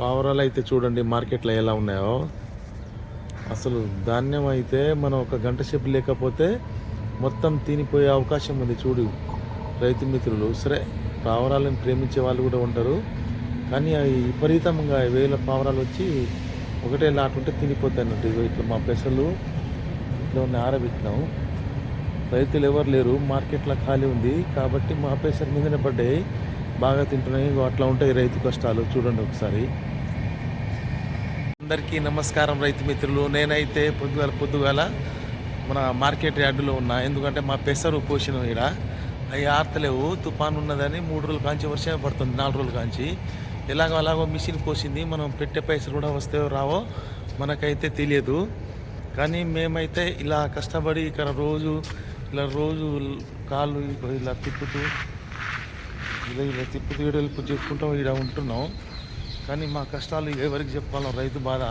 పావురాలు అయితే చూడండి మార్కెట్లో ఎలా ఉన్నాయో. అసలు ధాన్యం అయితే మనం ఒక గంట సేపు లేకపోతే మొత్తం తినిపోయే అవకాశం ఉంది చూడు. రైతు మిత్రులు సరే పావురాలను ప్రేమించే వాళ్ళు కూడా ఉంటారు. కానీ అవి విపరీతంగా వేల పావురాలు వచ్చి ఒకటే లాటుంటే తినిపోతాయి అన్నట్టు ఇట్లా మా పెసలు ఇట్లా ఉన్న ఆరబెట్టినాం. రైతులు ఎవరు లేరు మార్కెట్లో ఖాళీ ఉంది. కాబట్టి మా పెసర్ మీదనే పడ్డాయి. బాగా తింటున్నాయి. అట్లా ఉంటాయి రైతు కష్టాలు. చూడండి ఒకసారి. అందరికీ నమస్కారం రైతు మిత్రులు. నేనైతే పొద్దుగాల పొద్దుగాల మన మార్కెట్ యార్డులో ఉన్నా. ఎందుకంటే మా పెసరు పోషణ ఈడ. అవి ఆర్తలేవు. తుఫాన్ ఉన్నదని మూడు రోజుల కాంచి వర్షం పడుతుంది నాలుగు రోజుల కాంచి. ఎలాగో అలాగో మిషన్ కోసింది మనం పెట్టే పైసలు కూడా వస్తాయో రావో మనకైతే తెలియదు. కానీ మేమైతే ఇలా కష్టపడి ఇక్కడ రోజు ఇలా రోజు కాళ్ళు ఇలా తిప్పుతూ ఇలా ఇలా తిప్పుతూ ఈడెలుపు చేసుకుంటాం ఈడ ఉంటున్నాం. కానీ మా కష్టాలు ఎవరికి చెప్పాలో రైతు బాధ.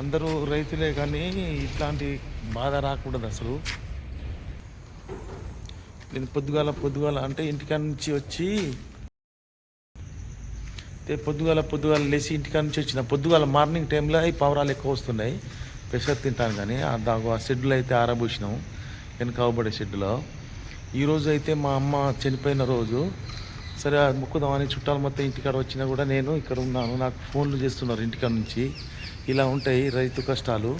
అందరూ రైతులే కానీ ఇట్లాంటి బాధ రాకూడదు అసలు. నేను పొద్దుగాల పొద్దుగాల అంటే ఇంటికాడ నుంచి వచ్చి పొద్దుగాల పొద్దుగాల లేచి ఇంటికాడ నుంచి వచ్చిన పొద్దుగాల మార్నింగ్ టైంలో ఈ పావురాలు ఎక్కువ వస్తున్నాయి. ప్రెషర్ తింటాను కానీ దాకా ఆ షెడ్లో అయితే ఆరబూసినాం వెనక అవబడే షెడ్లో. ఈరోజు అయితే మా అమ్మ చనిపోయిన రోజు. సరే అది మొక్కుదామని చుట్టాలు మొత్తం ఇంటికాడ వచ్చినా కూడా నేను ఇక్కడ ఉన్నాను. నాకు ఫోన్లు చేస్తున్నారు ఇంటికాడ నుంచి. ఇలా ఉంటాయి రైతు కష్టాలు.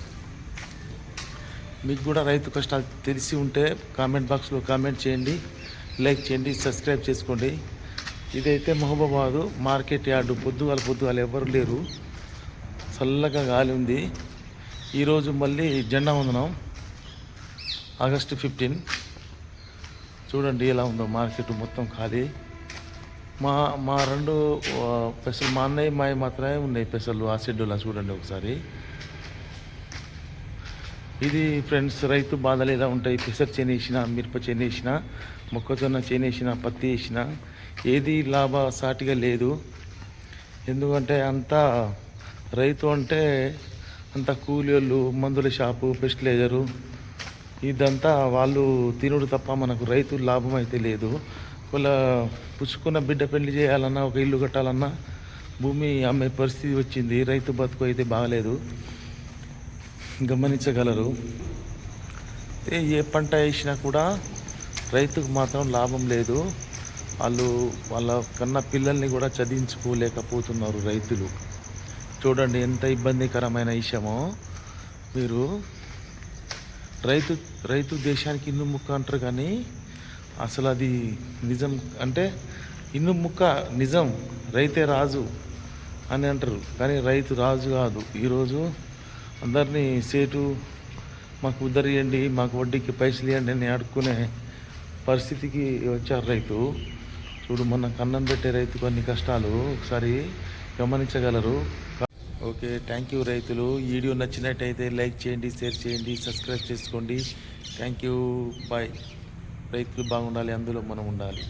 మీకు కూడా రైతు కష్టాలు తెలిసి ఉంటే కామెంట్ బాక్స్లో కామెంట్ చేయండి లైక్ చేయండి సబ్స్క్రైబ్ చేసుకోండి. ఇదైతే మహబూబాబాదు మార్కెట్ యార్డు పొద్దుగాల పొద్దుగాల ఎవరు లేరు. చల్లగా గాలి ఉంది. ఈరోజు మళ్ళీ జెండా వందనం ఆగస్టు ఫిఫ్టీన్. చూడండి ఎలా ఉందో మార్కెట్ మొత్తం ఖాళీ. మా మా రెండు పెసలు మా అన్నయ్య మాయ మాత్రమే ఉన్నాయి పెసలు ఆ షెడ్యూల్లో చూడండి ఒకసారి. ఇది ఫ్రెండ్స్ రైతు బాధలు ఎలా ఉంటాయి? పెసరు చేనేసిన మిరప చేనేసిన మొక్కజొన్న చేనేసిన పత్తి వేసిన ఏది లాభ సాటిగా లేదు. ఎందుకంటే అంతా రైతు అంటే అంత కూలీలు మందుల షాపు పెస్టిలైజరు ఇదంతా వాళ్ళు తినుడు తప్ప మనకు రైతు లాభం అయితే లేదు. వాళ్ళ పుచ్చుకున్న బిడ్డ పెళ్ళి చేయాలన్నా ఒక ఇల్లు కట్టాలన్నా భూమి అమ్మే పరిస్థితి వచ్చింది. రైతు బతుకు అయితే బాగలేదు. గమనించగలరు. ఏ- పంట వేసినా కూడా రైతుకు మాత్రం లాభం లేదు. వాళ్ళు వాళ్ళ కన్న పిల్లల్ని కూడా చదివించుకోలేకపోతున్నారు రైతులు. చూడండి ఎంత ఇబ్బందికరమైన విషయమో. మీరు రైతు రైతు దేశానికి ఇన్ను ముక్క అంటారు కానీ అసలు అది నిజం అంటే ఇన్ను ముక్క నిజం రైతే రాజు అని అంటారు. కానీ రైతు రాజు కాదు. ఈరోజు అందరినీ సేటు మాకు ఉద్దరియండి మాకు వడ్డీకి పైసలు ఇవ్వండి అని అడుక్కునే పరిస్థితికి వచ్చారు రైతు. చూడు మొన్న కన్నం పెట్టే రైతు కొన్ని కష్టాలు ఒకసారి గమనించగలరు. ఓకే థ్యాంక్ యూ రైతులు. వీడియో నచ్చినట్టయితే లైక్ చేయండి షేర్ చేయండి సబ్స్క్రైబ్ చేసుకోండి. Thank you. బాయ్. రైతులు బాగుండాలి అందులో మనం ఉండాలి.